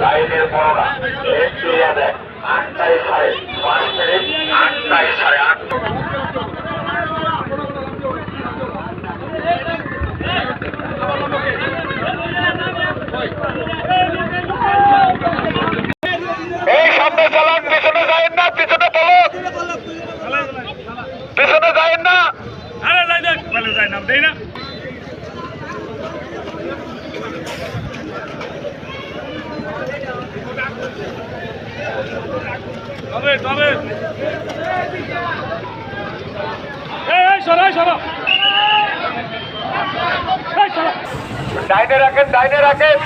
লাইনের বড়রা একটু যাবে আটটায় সাড়ে পাঁচ মিনিট আটটায় সাড়ে আট এই ডাইনে রাখেন ডাইনে রাখেন।